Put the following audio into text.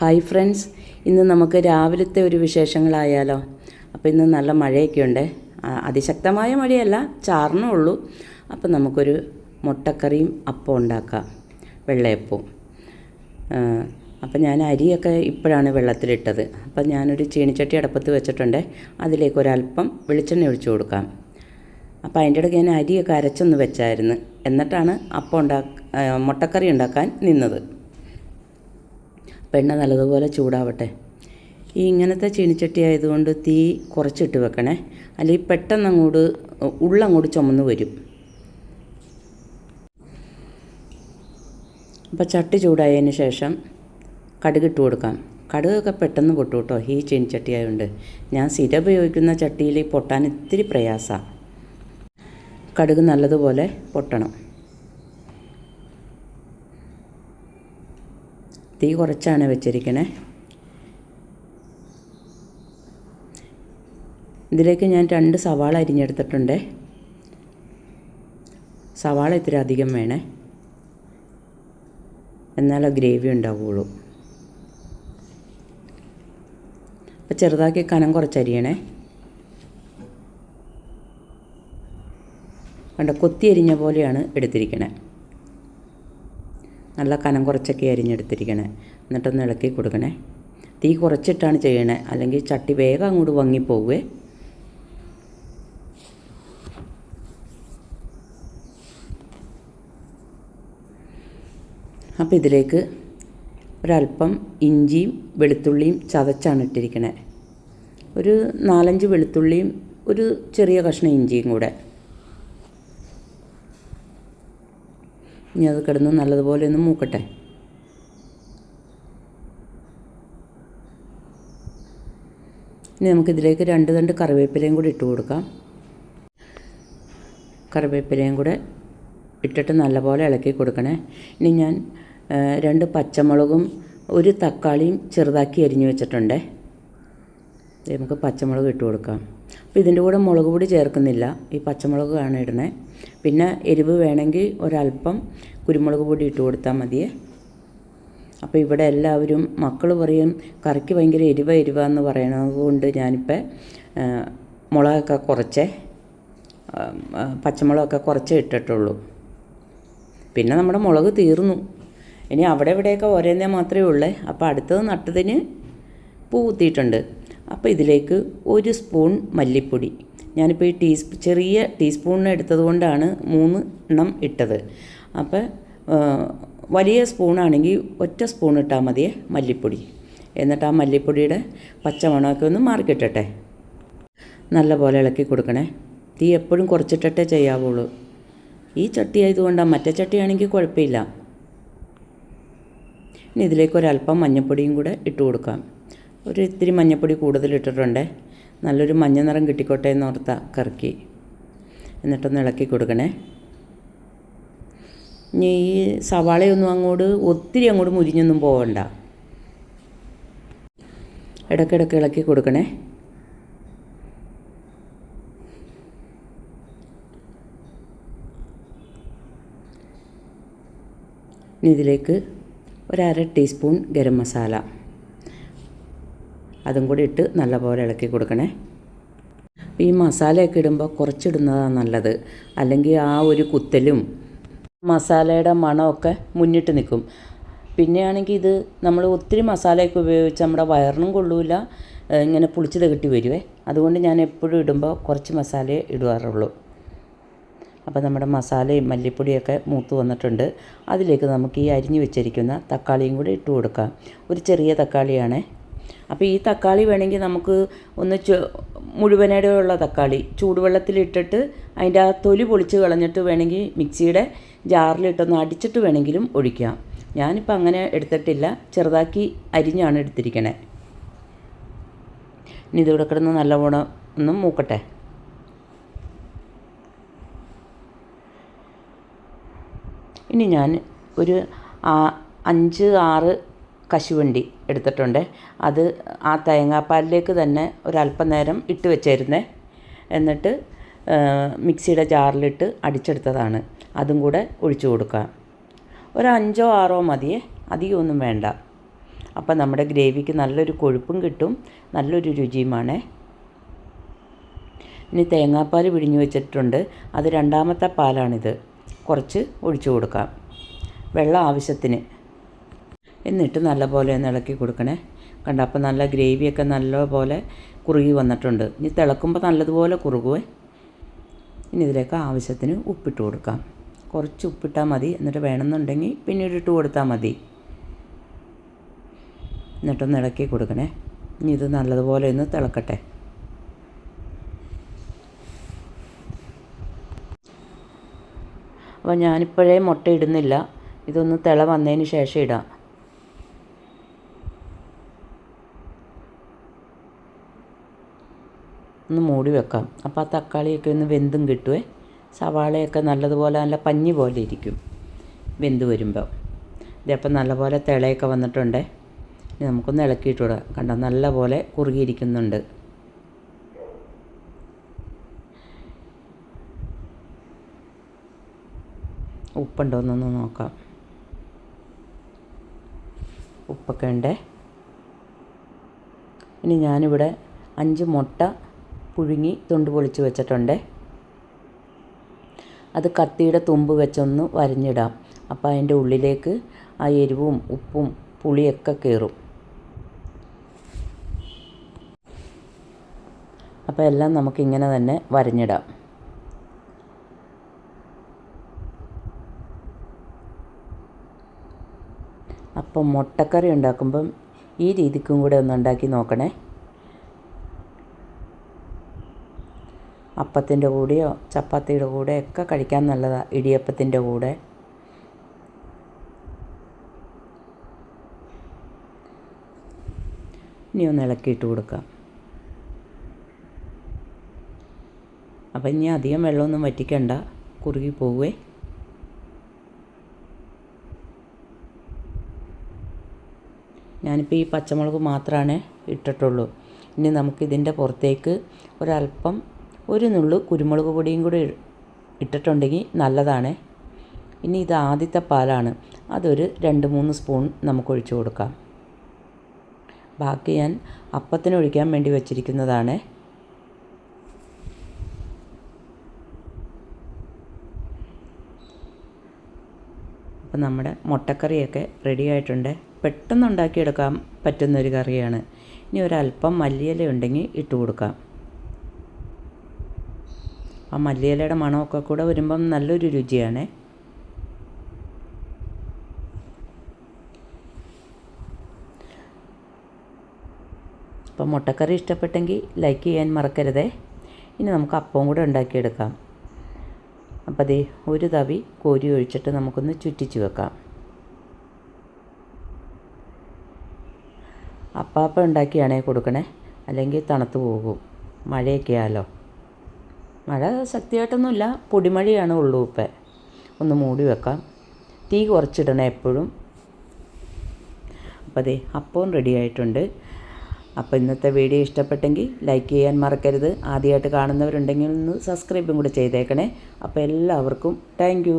Hi friends ഇന്ന് നമുക്ക് രാവിലത്തെ ഒരു വിശേഷങ്ങളായാലോ? അപ്പോൾ ഇന്ന് നല്ല മഴയൊക്കെ ഉണ്ട് അതിശക്തമായ മഴയല്ല ചാറിനേ ഉള്ളൂ. അപ്പോൾ നമുക്കൊരു മുട്ടക്കറിയും അപ്പം ഉണ്ടാക്കാം. വെള്ളയപ്പവും. അപ്പം ഞാൻ അരിയൊക്കെ ഇപ്പോഴാണ് വെള്ളത്തിലിട്ടത്. അപ്പം ഞാനൊരു ചീനിച്ചട്ടി അടപ്പത്ത് വെച്ചിട്ടുണ്ട്. അതിലേക്ക് ഒരല്പം വെളിച്ചെണ്ണ ഒഴിച്ചു കൊടുക്കാം. അപ്പോൾ അതിന്റെ ഇടയ്ക്ക് ഞാൻ അരിയൊക്കെ അരച്ചൊന്ന് വെച്ചായിരുന്നു. എന്നിട്ടാണ് അപ്പം ഉണ്ടാ മുട്ടക്കറി ഉണ്ടാക്കാൻ നിന്നത്. പെണ്ണ നല്ലതുപോലെ ചൂടാവട്ടെ. ഈ ഇങ്ങനത്തെ ചീനിച്ചട്ടി ആയതുകൊണ്ട് തീ കുറച്ചിട്ട് വെക്കണേ. അല്ലെങ്കിൽ പെട്ടെന്ന് അങ്ങോട്ട് ഉള്ളങ്ങോട്ട് ചുമന്ന് വരും. അപ്പോൾ ചട്ടി ചൂടായതിന് ശേഷം കടുക് ഇട്ട് കൊടുക്കാം. കടുകൊക്കെ പെട്ടെന്ന് പൊട്ടു കേട്ടോ ഈ ചീനിച്ചട്ടി ആയതുകൊണ്ട്. ഞാൻ സ്ഥിര ഉപയോഗിക്കുന്ന ചട്ടിയിൽ പൊട്ടാൻ ഇത്തിരി പ്രയാസമാണ്. കടുക് നല്ലതുപോലെ പൊട്ടണം. തീ കുറച്ചാണ് വെച്ചിരിക്കണേ. ഇതിലേക്ക് ഞാൻ രണ്ട് സവാള അരിഞ്ഞെടുത്തിട്ടുണ്ട്. സവാള ഇത്ര അധികം വേണേ. എന്നാലോ ഗ്രേവി ഉണ്ടാവുള്ളൂ. അപ്പോൾ ചെറുതാക്കി കനം കുറച്ചരിയണേ. കണ്ട കൊത്തി അരിഞ്ഞ പോലെയാണ് എടുത്തിരിക്കണേ. നല്ല കനം കുറച്ചൊക്കെ അരിഞ്ഞെടുത്തിരിക്കണേ. എന്നിട്ടൊന്ന് ഇളക്കി കൊടുക്കണേ. തീ കുറച്ചിട്ടാണ് ചെയ്യണേ. അല്ലെങ്കിൽ ചട്ടി വേഗം അങ്ങോട്ട് വങ്ങിപ്പോവേ. അപ്പോൾ ഇതിലേക്ക് ഒരല്പം ഇഞ്ചിയും വെളുത്തുള്ളിയും ചതച്ചാണ് ഇട്ടിരിക്കണേ. ഒരു നാലഞ്ച് വെളുത്തുള്ളിയും ഒരു ചെറിയ കഷ്ണം ഇഞ്ചിയും കൂടെ. ഇനി അത് കിടന്ന് നല്ലതുപോലെ ഒന്ന് മൂക്കട്ടെ. ഇനി നമുക്കിതിലേക്ക് രണ്ട് തണ്ട് കറിവേപ്പിലയും കൂടി ഇട്ട് കൊടുക്കാം. കറിവേപ്പിലയും കൂടെ ഇട്ടിട്ട് നല്ലപോലെ ഇളക്കി കൊടുക്കണേ. ഇനി ഞാൻ രണ്ട് പച്ചമുളകും ഒരു തക്കാളിയും ചെറുതാക്കി അരിഞ്ഞു വെച്ചിട്ടുണ്ടേ. നമുക്ക് പച്ചമുളക് ഇട്ട് കൊടുക്കാം. അപ്പോൾ ഇതിന്റെ കൂടെ മുളക് പൊടി ചേർക്കുന്നില്ല. ഈ പച്ചമുളക് ആണ് ഇടണേ പിന്നെ എരിവ് വേണമെങ്കിൽ ഒരല്പം കുരുമുളക് പൊടി ഇട്ട് കൊടുത്താൽ മതിയേ. അപ്പോൾ ഇവിടെ എല്ലാവരും മക്കൾ പറയും കറിക്ക് ഭയങ്കര എരിവ എരിവ എന്ന് പറയുന്നത് കൊണ്ട് ഞാനിപ്പോൾ മുളകൊക്കെ കുറച്ചേ പച്ചമുളകൊക്കെ കുറച്ചേ ഇട്ടിട്ടുള്ളൂ. പിന്നെ നമ്മുടെ മുളക് തീർന്നു. ഇനി അവിടെ ഇവിടെയൊക്കെ ഒരേന്നേ മാത്രമേ ഉള്ളേ. അപ്പോൾ അടുത്തത് നട്ടതിന് പൂ കുത്തിയിട്ടുണ്ട് അപ്പോൾ ഇതിലേക്ക് ഒരു സ്പൂൺ മല്ലിപ്പൊടി. ഞാനിപ്പോൾ ഈ ടീ ചെറിയ ടീസ്പൂണിന് എടുത്തത് കൊണ്ടാണ് മൂന്ന് എണ്ണം ഇട്ടത്. അപ്പോൾ വലിയ സ്പൂണാണെങ്കിൽ ഒറ്റ സ്പൂൺ ഇട്ടാൽ മതിയേ മല്ലിപ്പൊടി. എന്നിട്ട് ആ മല്ലിപ്പൊടിയുടെ പച്ചമണമൊക്കെ ഒന്ന് മാറിക്കിട്ടട്ടെ. നല്ലപോലെ ഇളക്കി കൊടുക്കണേ. തീ എപ്പോഴും കുറച്ചിട്ടേ ചെയ്യാവുള്ളൂ. ഈ ചട്ടി ആയതുകൊണ്ടാണ് മറ്റേ ചട്ടിയാണെങ്കിൽ കുഴപ്പമില്ല. ഇനി ഇതിലേക്ക് ഒരല്പം മഞ്ഞൾപ്പൊടിയും കൂടെ ഇട്ട് കൊടുക്കാം. ഒരു ഇത്തിരി മഞ്ഞപ്പൊടി കൂടുതൽ ഇട്ടിട്ടുണ്ട് നല്ലൊരു മഞ്ഞ നിറം കിട്ടിക്കോട്ടെ എന്ന് ഓർത്ത കറക്കി എന്നിട്ടൊന്ന് ഇളക്കി കൊടുക്കണേ. ഇനി ഈ സവാളയൊന്നും അങ്ങോട്ട് ഒത്തിരി അങ്ങോട്ട് മുരിഞ്ഞൊന്നും പോകണ്ട ഇടയ്ക്കിടയ്ക്ക് ഇളക്കി കൊടുക്കണേ. ഇനി ഇതിലേക്ക് ഒരര ടീസ്പൂൺ ഗരം മസാല. അതും കൂടി ഇട്ട് നല്ലപോലെ ഇളക്കി കൊടുക്കണേ. ഈ മസാലയൊക്കെ ഇടുമ്പോൾ കുറച്ചിടുന്നതാണ് നല്ലത്. അല്ലെങ്കിൽ ആ ഒരു കുത്തലും മസാലയുടെ മണമൊക്കെ മുന്നിട്ട് നിൽക്കും. പിന്നെയാണെങ്കിൽ ഇത് നമ്മൾ ഒത്തിരി മസാലയൊക്കെ ഉപയോഗിച്ച് നമ്മുടെ വയറിനും കൊള്ളൂല ഇങ്ങനെ പുളിച്ചത് കിട്ടി വരുവേ. അതുകൊണ്ട് ഞാൻ എപ്പോഴും ഇടുമ്പോൾ കുറച്ച് മസാലയെ ഇടാറുള്ളൂ അപ്പോൾ നമ്മുടെ മസാലയും മല്ലിപ്പൊടിയൊക്കെ മൂത്ത് വന്നിട്ടുണ്ട്. അതിലേക്ക് നമുക്ക് ഈ അരിഞ്ഞു വെച്ചിരിക്കുന്ന തക്കാളിയും കൂടി ഇട്ട് കൊടുക്കാം. ഒരു ചെറിയ തക്കാളിയാണേ. അപ്പോൾ ഈ തക്കാളി വേണമെങ്കിൽ നമുക്ക് ഒന്ന് ചു മുഴുവനായിട്ടുള്ള തക്കാളി ചൂടുവെള്ളത്തിലിട്ടിട്ട് അതിന്റെ ആ തൊലി പൊളിച്ച് കളഞ്ഞിട്ട് വേണമെങ്കിൽ മിക്സിയുടെ ജാറിലിട്ടൊന്ന് അടിച്ചിട്ട് വേണമെങ്കിലും ഒഴിക്കാം. ഞാനിപ്പോൾ അങ്ങനെ എടുത്തിട്ടില്ല. ചെറുതാക്കി അരിഞ്ഞാണ് എടുത്തിരിക്കണേ. ഇനി ഇതിവിടെ കിടന്ന് നല്ലവണ്ണം ഒന്ന് മൂക്കട്ടെ. ഇനി ഞാൻ ഒരു അഞ്ച് ആറ് കശുവണ്ടി എടുത്തിട്ടുണ്ട്. അത് ആ തേങ്ങാപ്പാലിലേക്ക് തന്നെ ഒരല്പം നേരം ഇട്ട് വെച്ചായിരുന്നേ എന്നിട്ട് മിക്സിയുടെ ജാറിലിട്ട് അടിച്ചെടുത്തതാണ്. അതും കൂടെ ഒഴിച്ചു കൊടുക്കുക ഒരു അഞ്ചോ ആറോ മതിയേ. അധികമൊന്നും വേണ്ട. അപ്പോൾ നമ്മുടെ ഗ്രേവിക്ക് നല്ലൊരു കൊഴുപ്പും കിട്ടും. നല്ലൊരു രുചിയുമാണ്. ഇനി തേങ്ങാപ്പാൽ പിഴിഞ്ഞു വെച്ചിട്ടുണ്ട്. അത് രണ്ടാമത്തെ പാലാണിത്. കുറച്ച് ഒഴിച്ചു കൊടുക്കാം. വെള്ളം ആവശ്യത്തിന്. എന്നിട്ട് നല്ലപോലെ ഒന്ന് ഇളക്കി കൊടുക്കണേ. കണ്ട അപ്പോൾ നല്ല ഗ്രേവിയൊക്കെ നല്ലപോലെ കുറുകി വന്നിട്ടുണ്ട്. ഇനി തിളക്കുമ്പോൾ നല്ലതുപോലെ കുറുകുവേ. ഇനി ഇതിലേക്ക് ആവശ്യത്തിന് ഉപ്പിട്ട് കൊടുക്കാം. കുറച്ച് ഉപ്പിട്ടാൽ മതി. എന്നിട്ട് വേണമെന്നുണ്ടെങ്കിൽ പിന്നീട് ഇട്ട് കൊടുത്താൽ മതി. എന്നിട്ടൊന്ന് ഇളക്കി കൊടുക്കണേ. ഇനി ഇത് നല്ലതുപോലെ ഒന്ന് തിളക്കട്ടെ. അപ്പോൾ ഞാനിപ്പോഴേ മുട്ട ഇടുന്നില്ല. ഇതൊന്ന് തിള വന്നതിന് ശേഷം ഇടാം. ഒന്ന് മൂടി വെക്കാം. അപ്പോൾ ആ തക്കാളിയൊക്കെ ഒന്ന് വെന്തും കിട്ടുമേ സവാളയൊക്കെ നല്ലതുപോലെ നല്ല പഞ്ഞി പോലെ ഇരിക്കും വെന്ത് വരുമ്പോൾ ഇതപ്പം നല്ലപോലെ തിളയൊക്കെ വന്നിട്ടുണ്ട്. ഇനി നമുക്കൊന്ന് ഇളക്കിയിട്ട് വിടാം കണ്ടോ? നല്ലപോലെ കുറുകിയിരിക്കുന്നുണ്ട്. ഉപ്പുണ്ടോയെന്നൊന്ന് നോക്കാം. ഉപ്പൊക്കെ ഉണ്ടേ. ഇനി ഞാനിവിടെ അഞ്ച് മുട്ട പുഴുങ്ങി തൊണ്ട് പൊളിച്ച് വെച്ചിട്ടുണ്ട്. അത് കത്തിയുടെ തുമ്പ് വെച്ചൊന്ന് വരഞ്ഞിടാം. അപ്പോൾ അതിന്റെ ഉള്ളിലേക്ക് ആ എരിവും ഉപ്പും പുളിയൊക്കെ കയറും. അപ്പോൾ എല്ലാം നമുക്കിങ്ങനെ തന്നെ വരഞ്ഞിടാം. അപ്പം മുട്ടക്കറി ഉണ്ടാക്കുമ്പം ഈ രീതിക്കും കൂടെ ഒന്ന് ഉണ്ടാക്കി നോക്കണേ. അപ്പത്തിന്റെ കൂടെയോ ചപ്പാത്തിയുടെ കൂടെയൊക്കെ കഴിക്കാൻ നല്ലതാണ് ഇടിയപ്പത്തിന്റെ കൂടെ. ഇനി ഒന്ന് ഇളക്കിയിട്ട് കൊടുക്കാം. അപ്പം ഇനി അധികം വെള്ളമൊന്നും വറ്റിക്കണ്ട. കുറുകി പോവേ. ഞാനിപ്പോൾ ഈ പച്ചമുളക് മാത്രമാണ് ഇട്ടിട്ടുള്ളൂ. ഇനി നമുക്കിതിന്റെ പുറത്തേക്ക് ഒരല്പം ഒരു നുള്ളു കുരുമുളക് പൊടിയും കൂടി ഇട്ടിട്ടുണ്ടെങ്കിൽ നല്ലതാണ്. ഇനി ഇത് ആദ്യത്തെ പാലാണ്. അതൊരു രണ്ട് മൂന്ന് സ്പൂൺ നമുക്ക് ഒഴിച്ചു കൊടുക്കാം. ബാക്കി ഞാൻ അപ്പത്തിന് ഒഴിക്കാൻ വേണ്ടി വെച്ചിരിക്കുന്നതാണ്. അപ്പം നമ്മുടെ മുട്ടക്കറിയൊക്കെ റെഡി ആയിട്ടുണ്ട്. പെട്ടെന്ന് ഉണ്ടാക്കിയെടുക്കാൻ പറ്റുന്നൊരു കറിയാണ്. ഇനി ഒരല്പം മല്ലിയില ഉണ്ടെങ്കിൽ ഇട്ട് കൊടുക്കാം. ആ മല്ലിയിലയുടെ മണമൊക്കെ കൂടെ വരുമ്പം നല്ലൊരു രുചിയാണേ. അപ്പം മുട്ടക്കറി ഇഷ്ടപ്പെട്ടെങ്കിൽ ലൈക്ക് ചെയ്യാൻ മറക്കരുതേ. ഇനി നമുക്ക് അപ്പവും കൂടെ ഉണ്ടാക്കിയെടുക്കാം. അപ്പോൾ അതേ ഒരു തവി കോരി ഒഴിച്ചിട്ട് നമുക്കൊന്ന് ചുറ്റിച്ച് വെക്കാം. അപ്പാപ്പ ഉണ്ടാക്കിയാണേ കൊടുക്കണേ. അല്ലെങ്കിൽ തണുത്ത് പോകും. മഴയൊക്കെയാലോ മഴ ശക്തിയായിട്ടൊന്നുമില്ല. പൊടിമഴയാണ് ഉള്ളൂ ഇപ്പം. ഒന്ന് മൂടി വെക്കാം. തീ കുറച്ചിടണേ എപ്പോഴും. അപ്പോൾ അതെ അപ്പവും റെഡി ആയിട്ടുണ്ട്. അപ്പോൾ ഇന്നത്തെ വീഡിയോ ഇഷ്ടപ്പെട്ടെങ്കിൽ ലൈക്ക് ചെയ്യാൻ മറക്കരുത്. ആദ്യമായിട്ട് കാണുന്നവരുണ്ടെങ്കിൽ ഒന്ന് സബ്സ്ക്രൈബും കൂടെ ചെയ്തേക്കണേ. അപ്പോൾ എല്ലാവർക്കും താങ്ക്